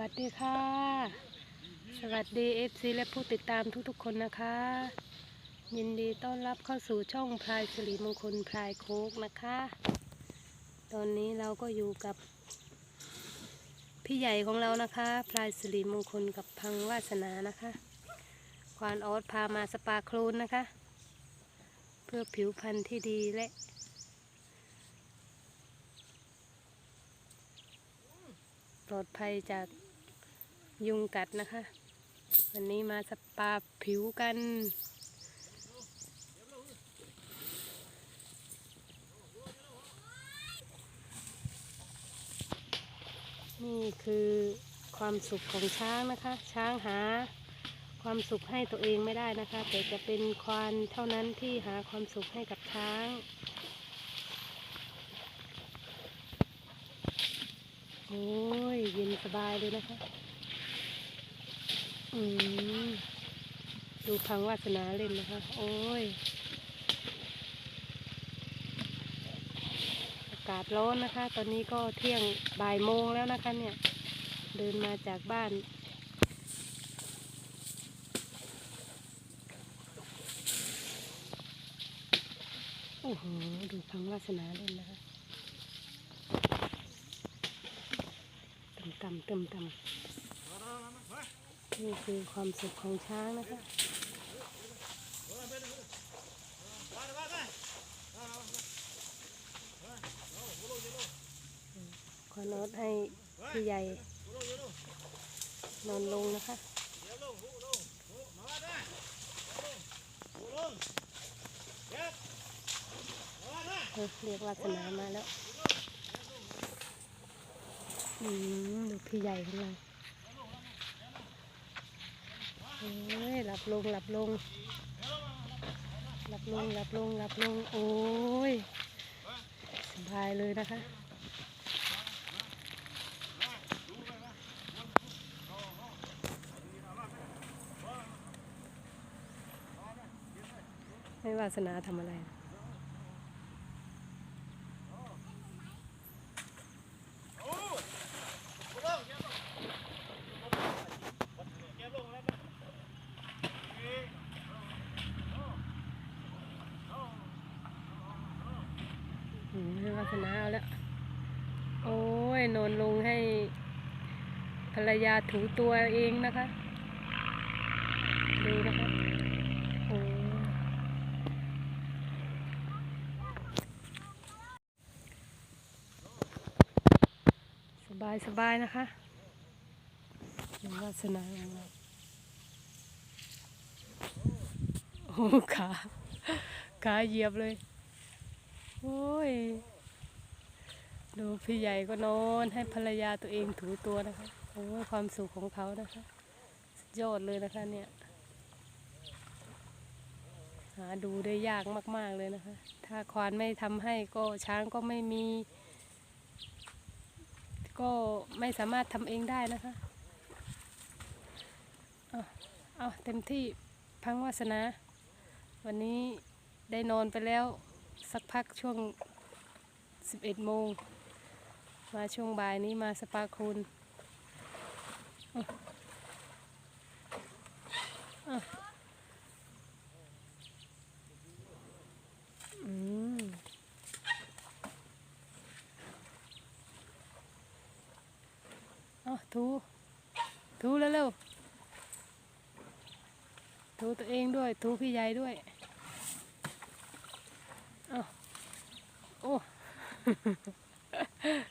วัสดีค่ะ สวัสดีเอฟซีและผู้ติดตามทุกๆคนนะคะ ยินดีต้อนรับเข้าสู่ช่องพลายสิริมงคลพลายโคกนะคะ ตอนนี้เราก็อยู่กับ พี่ใหญ่ของเรานะคะพลายสิริมงคลกับพังวาสนานะคะควานออสพามาสปาโคลนนะคะ เพื่อผิวพรรณที่ดีและปลอดภัยจาก ยุงกัดนะคะ วันนี้มาสปาผิวกัน นี่คือความสุขของช้างนะคะ ช้างหาความสุขให้ตัวเองไม่ได้นะคะ แต่จะเป็นควานเท่านั้นที่หาความสุขให้กับช้างโอ้ยเย็นสบายเลยนะคะ อืมดูพังวาสนาเล่นนะคะ โอ้ย อากาศร้อนนะคะ ตอนนี้ก็เที่ยงบ่ายโมงแล้วนะคะเนี่ย เดินมาจากบ้านโอ้โห ดูพังวาสนาเล่นนะคะต่ำต่ำต่ำต่ำ นี่คือความสุขของช้างนะคะขอนอดให้พี่ใหญ่นอนลงนะคะเรียกวาสนามาแล้ว อืม ดูพี่ใหญ่ของเรา เอ้ยหลับลงหลับลงหลับลงหลับลงหลับลงโอ้ยสบายเลยนะคะไม่วาสนาทำอะไรนะ ให้วาสนาเอาแล้ว โอ้ยนอนลงให้ภรรยาถูตัวเองนะคะ ดูนะคะโอ้สบายสบายนะคะวาสนาของเราโอ้ขาขาเหยียบเลย โอ้ย ดูพี่ใหญ่ก็นอนให้ภรรยาตัวเองถูตัวนะคะโอ้ความสุขของเขานะคะยอดเลยนะคะเนี่ยหาดูได้ยากมาก ๆเลยนะคะ ถ้าควานไม่ทำให้ก็ช้างก็ไม่มี ก็ไม่สามารถทำเองได้นะคะเอาเอาเต็มที่พังวาสนา วันนี้ได้นอนไปแล้วสักพักช่วง 11โมง มาช่วงบ่ายนี้มาสปาคูนอะอะอืมเอาถู ถูแล้วเร็วถูตัวเองด้วย ถูพี่ใหญ่ด้วยเอโอ้ อืม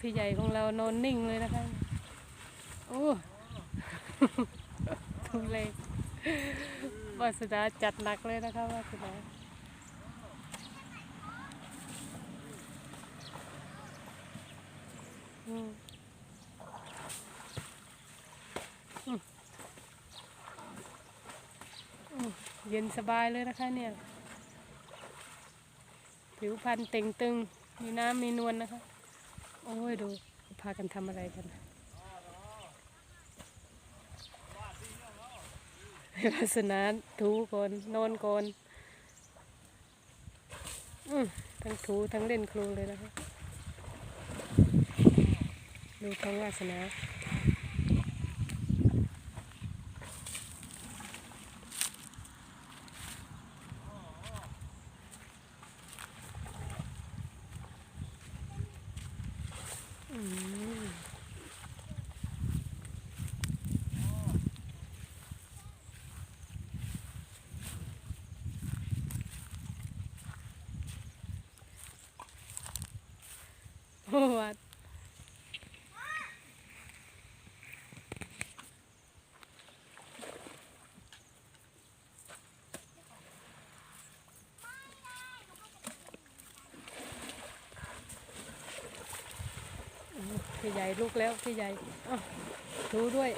พี่ใหญ่ของเรานอนนิ่งเลยนะคะ โอ้ทุเลวาสนาจัดหนักเลยนะคะวาสนาอืมเย็นสบายเลยนะคะเนี่ย ผิวพรรณเต่งตึง มีน้ำมีนวลนะคะ โอ้ยดูพากันทำอะไรกันวาสนาถูก่อนนอนก่อนอทั้งถูทั้งเล่นครูเลยนะคะ ดูท้องวาสนา อืมโอ้วัด พี่ใหญ่ลุกแล้วพี่ใหญ่อ้าดูด้วย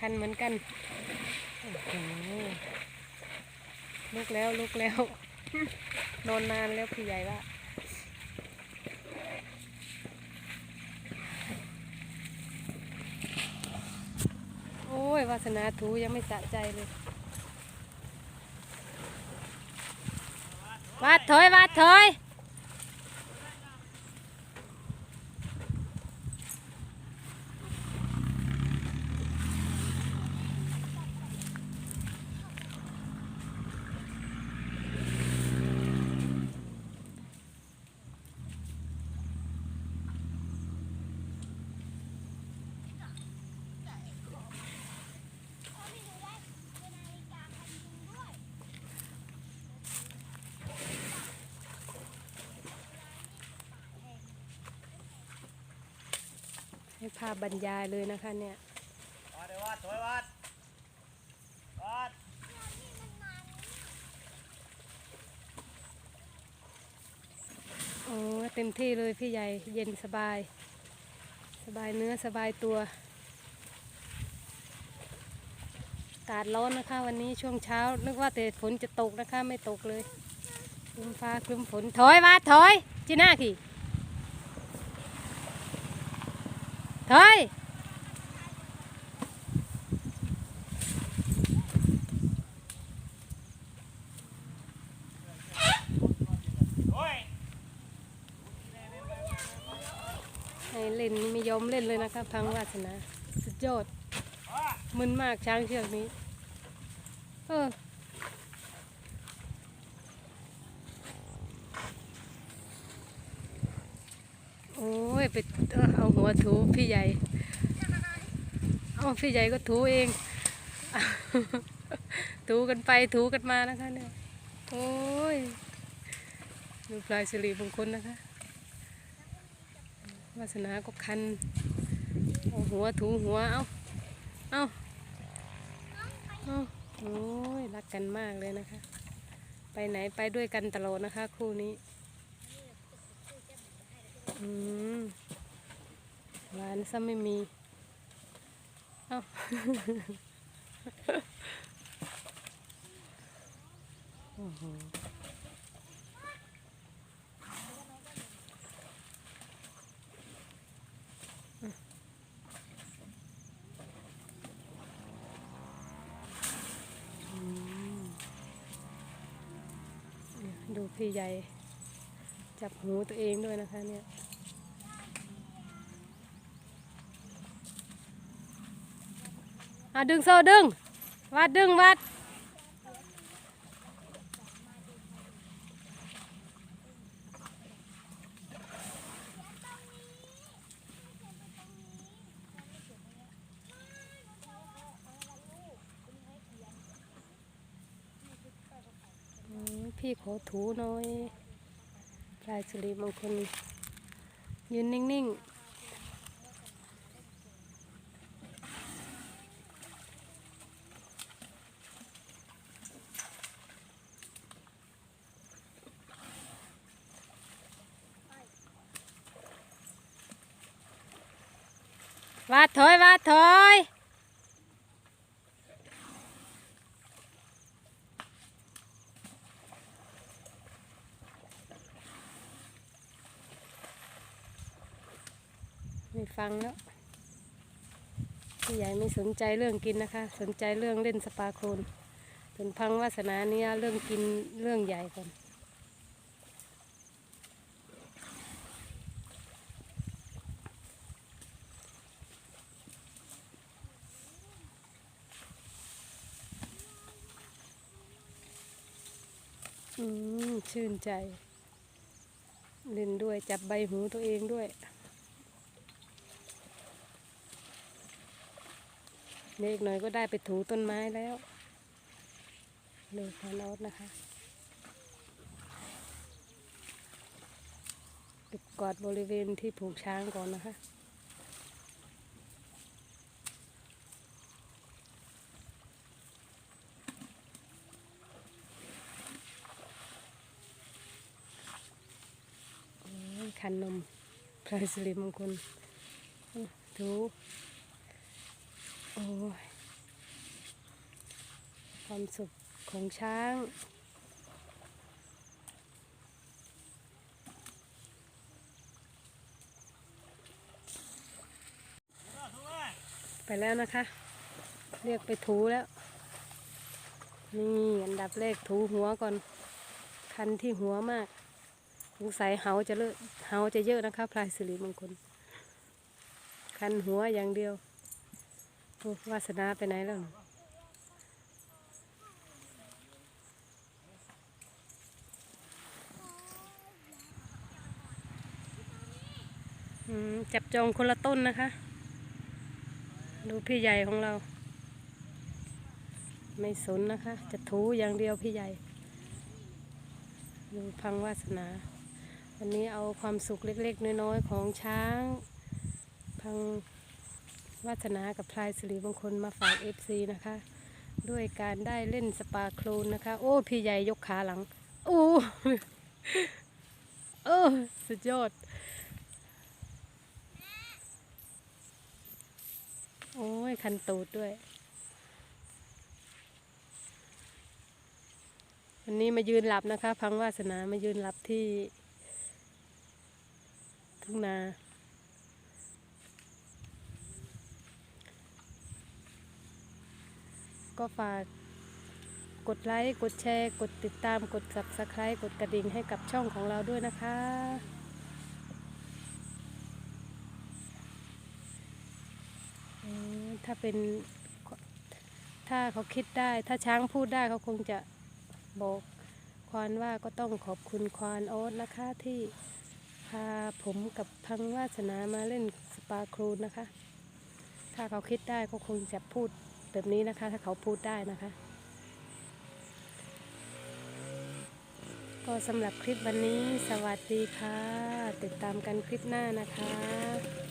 คันเหมือนกันโอ้โหลุกแล้วลุกแล้วนอนนานแล้วพี่ใหญ่ละโอ้ยวาสนาถูยังไม่สะใจเลย วาดถอยวาดถอย ให้ภาพบรรยายเลยนะคะเนี่ยวัดเลยวัดถอยวัดวัดโอ้เต็มที่เลยพี่ใหญ่เย็นสบาย สบายเนื้อสบายตัว อากาศร้อนนะคะ วันนี้ช่วงเช้า นึกว่าแต่ฝนจะตกนะคะ ไม่ตกเลยครึ้มฟ้าครึ้มฝนถอยมาถอยจีน่าขี่ ถอยโอ้ยให้เล่นไม่ยอมเล่นเลยนะคะพังวาสนาสุดยอดมึนมากช้างเชือกนี้ เออโอ้ ยไปเอาหัวถูพี่ใหญ่ เอาพี่ใหญ่ก็ถูเอง ถูกันไปถูกันมานะคะเนี่ยโอ้ยดูปลายสิริมงคลนะคะวาสนาก็คันเอาหัวถูหัวเอาเอาเอาโอ้ยรักกันมากเลยนะคะ ไปไหนไปด้วยกันตลอดนะคะ คู่นี้ อืมหวานซะไม่มี เอาโอ้โหดูพี่ใหญ่จับหูตัวเองด้วยนะคะเนี่ย อะดึงโซ่ดึง วัดดึงวัด พี่ขอถูหน่อยพลายสิริมงคลยืนนิ่ง ๆ วาดถอยวาดถอยไม่ฟังแล้วพี่ใหญ่ไม่สนใจเรื่องกินนะคะ สนใจเรื่องเล่นสปาโคลนส่วนพังวาสนาเนี่ยเรื่องกินเรื่องใหญ่ก่อน อืม ชื่นใจ เล่นด้วยจับใบหูตัวเองด้วยเด็กหน่อยก็ได้ไปถูต้นไม้แล้วเลยพานอสนะคะกกวาดบริเวณที่ผูกช้างก่อนนะคะ โอ้ยคั นนมพลายสิริมงคลอื้อถูโอ้ยความสุขของช้างไปแล้วนะคะ เรียกไปถูแล้ว นี่อันดับแรกถูหัวก่อน คันที่หัวมาก สงสัยเหาจะเลอะเหาจะเยอะนะคะพลายสิริมงคล คันหัวอย่างเดียววาสนาไปไหนแล้วนะจับจองคนละต้นนะคะ ดูพี่ใหญ่ของเรา ไม่สนนะคะ จะถูอย่างเดียวพี่ใหญ่ ดูพังวาสนา วันนี้เอาความสุขเล็กๆ น้อยๆ ของช้าง พังวาสนากับพลายสิริมงคลมาฝากเอฟซีนะคะ ด้วยการได้เล่นสปาโคลนนะคะ โอ้ พี่ใหญ่ยกขาหลัง โอ้เออสุดยอด โอ้ย คันตูดด้วย วันนี้มายืนหลับนะคะ พังวาสนามายืนหลับที่ ทุ่งนา ก็ฝากกดไลค์ กดแชร์ กดติดตาม กด subscribe กดกระดิ่งให้กับช่องของเราด้วยนะคะ ถ้าเป็น ถ้าเขาคิดได้ ถ้าช้างพูดได้เขาคงจะบอกควานว่าก็ต้องขอบคุณควานโอ๊ตนะคะที่ พาผมกับพังวาสนามาเล่นสปาครูนนะคะ ถ้าเขาคิดได้ก็คงจะพูดแบบนี้นะคะ ถ้าเขาพูดได้นะคะ ก็สำหรับคลิปวันนี้สวัสดีค่ะ ติดตามกันคลิปหน้านะคะ